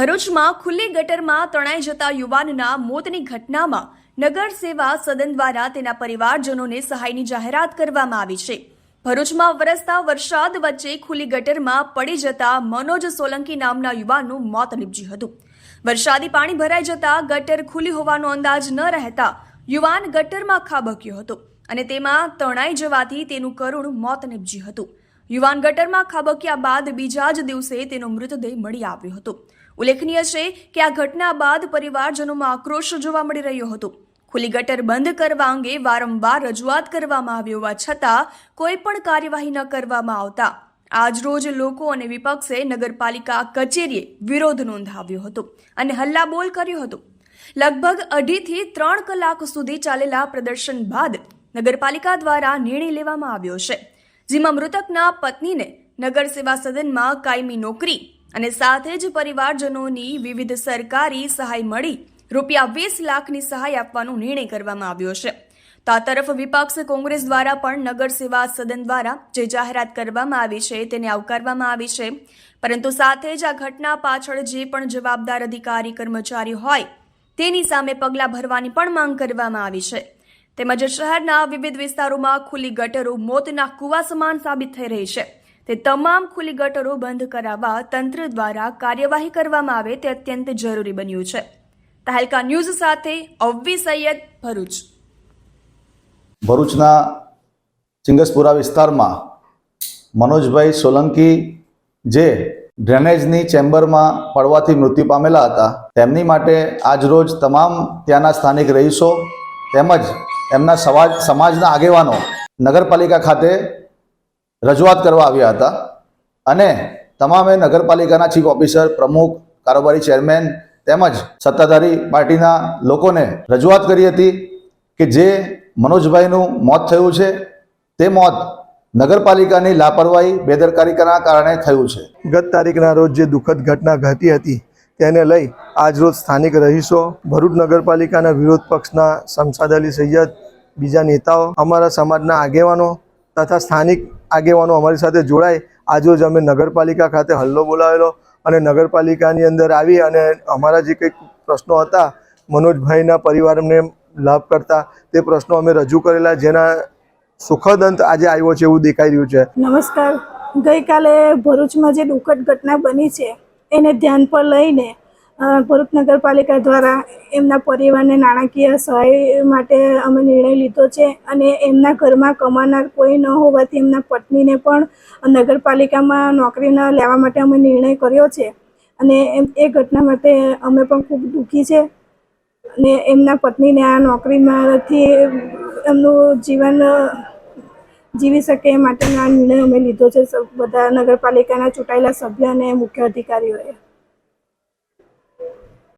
ભરૂચમાં ખુલ્લી ગટરમાં તણાઈ જતા યુવાનના મોતની ઘટનામાં નગર સેવા સદન દ્વારા તેના પરિવારજનોને સહાયની જાહેરાત કરવામાં આવી છે. ભરૂચમાં વરસતા વરસાદ વચ્ચે ખુલ્લી ગટરમાં પડી જતા મનોજ સોલંકી નામના યુવાનનું મોત નીપજ્યું હતું. વરસાદી પાણી ભરાઈ જતા ગટર ખુલ્લી હોવાનો અંદાજ ન રહેતા યુવાન ગટરમાં ખાબક્યો હતો અને તેમાં તણાઈ જવાથી તેનું કરુણ મોત નીપજ્યું હતું. યુવાન ગટરમાં ખાબક્યા બાદ બીજા જ દિવસે તેનો મૃતદેહ મળી આવ્યો હતો. ઉલ્લેખનીય છે કે આ ઘટના બાદ પરિવારજનોમાં આક્રોશ જોવા મળી રહ્યો હતો. ખુલ્લી ગટર બંધ કરવા અંગે વારંવાર રજૂઆત કરવામાં આવી હોવા છતાં કોઈ પણ કાર્યવાહી ન કરવામાં આવતા. આજરોજ લોકો અને વિપક્ષે નગરપાલિકા કચેરીએ વિરોધ નોંધાવ્યો હતો અને હલ્લાબોલ કર્યો હતો. લગભગ અઢીથી ત્રણ કલાક સુધી ચાલેલા પ્રદર્શન બાદ નગરપાલિકા દ્વારા નિર્ણય લેવામાં આવ્યો છે, જેમાં મૃતકના પત્નીને નગર સેવા સદનમાં કાયમી નોકરી અને સાથે જ પરિવારજનોની વિવિધ સરકારી સહાય મળી રૂપિયા વીસ લાખની સહાય આપવાનો નિર્ણય કરવામાં આવ્યો છે. તો આ તરફ વિપક્ષ કોંગ્રેસ દ્વારા પણ નગર સેવા સદન દ્વારા જે જાહેરાત કરવામાં આવી છે તેને આવકારવામાં આવી છે. પરંતુ સાથે જ આ ઘટના પાછળ જે પણ જવાબદાર અધિકારી કર્મચારી હોય તેની સામે પગલાં ભરવાની પણ માંગ કરવામાં આવી છે. તેમજ શહેરના વિવિધ વિસ્તારોમાં ખુલ્લી ગટરો, મોતના કુવા સમાન સાબિત થઈ રહી છે. તે તમામ ખુલ્લી ગટરો બંધ કરાવવા તંત્ર દ્વારા કાર્યવાહી કરવામાં આવે તે અત્યંત જરૂરી બન્યું છે. તહેલકા ન્યૂઝ સાથે અવ્વી સૈયદ ભરૂચ. ભરૂચના ચિંગસપુરા વિસ્તારમાં મનોજભાઈ સોલંકી જે ડ્રેનેજની ચેમ્બરમાં પડવાથી મૃત્યુ પામેલા હતા, તેમની માટે આજરોજ તમામ ત્યાંના સ્થાનિક રહીશો તેમજ એમના સમાજ, સમાજના આગેવાનો નગરપાલિકા ખાતે રજૂઆત કરવા આવ્યા હતા. અને તમામે નગરપાલિકાના ચીફ ઓફિસર પ્રમુખ, કારોબારી ચેરમેન તેમજ સત્તાધારી પાર્ટીના લોકોને રજૂઆત કરી હતી કે જે મનોજભાઈનું મોત થયું છે, તે મોત નગરપાલિકાની લાપરવાહી, બેદરકારીના કારણે થયું છે. ગત તારીખના રોજ જે દુઃખદ ઘટના ઘટી હતી, તેને લઈ આજરોજ સ્થાનિક રહીશો, ભરૂચ નગરપાલિકાના વિરોધ પક્ષના સંસાદ અલી સૈયદ, બીજા નેતાઓ, અમારા સમાજના આગેવાનો તથા સ્થાનિક આગેવાનો અમારી સાથે જોડાય. આજરોજ અમે નગરપાલિકા ખાતે હલ્લો બોલાવેલો અને નગરપાલિકાની અંદર આવી અને અમારા જે કંઈક પ્રશ્નો હતા, મનોજભાઈના પરિવારને લાભ કરતા તે પ્રશ્નો અમે રજૂ કરેલા, જેના સુખદ અંત આજે આવ્યો છે એવું દેખાઈ રહ્યું છે. નમસ્કાર. ગઈકાલે ભરૂચમાં જે દુઃખદ ઘટના બની છે, એને ધ્યાન પર લઈને ભરૂચ નગરપાલિકા દ્વારા એમના પરિવારને નાણાકીય સહાય માટે અમે નિર્ણય લીધો છે અને એમના ઘરમાં કમાનાર કોઈ ન હોવાથી એમના પત્નીને પણ નગરપાલિકામાં નોકરી ન લેવા માટે અમે નિર્ણય કર્યો છે. અને એમ, એ ઘટના માટે અમે પણ ખૂબ દુઃખી છે. અને એમના પત્નીને આ નોકરીમાંથી એમનું જીવન જીવી શકે એ માટેનો આ નિર્ણય અમે લીધો છે. બધા નગરપાલિકાના ચૂંટાયેલા સભ્ય અને મુખ્ય અધિકારીઓએ.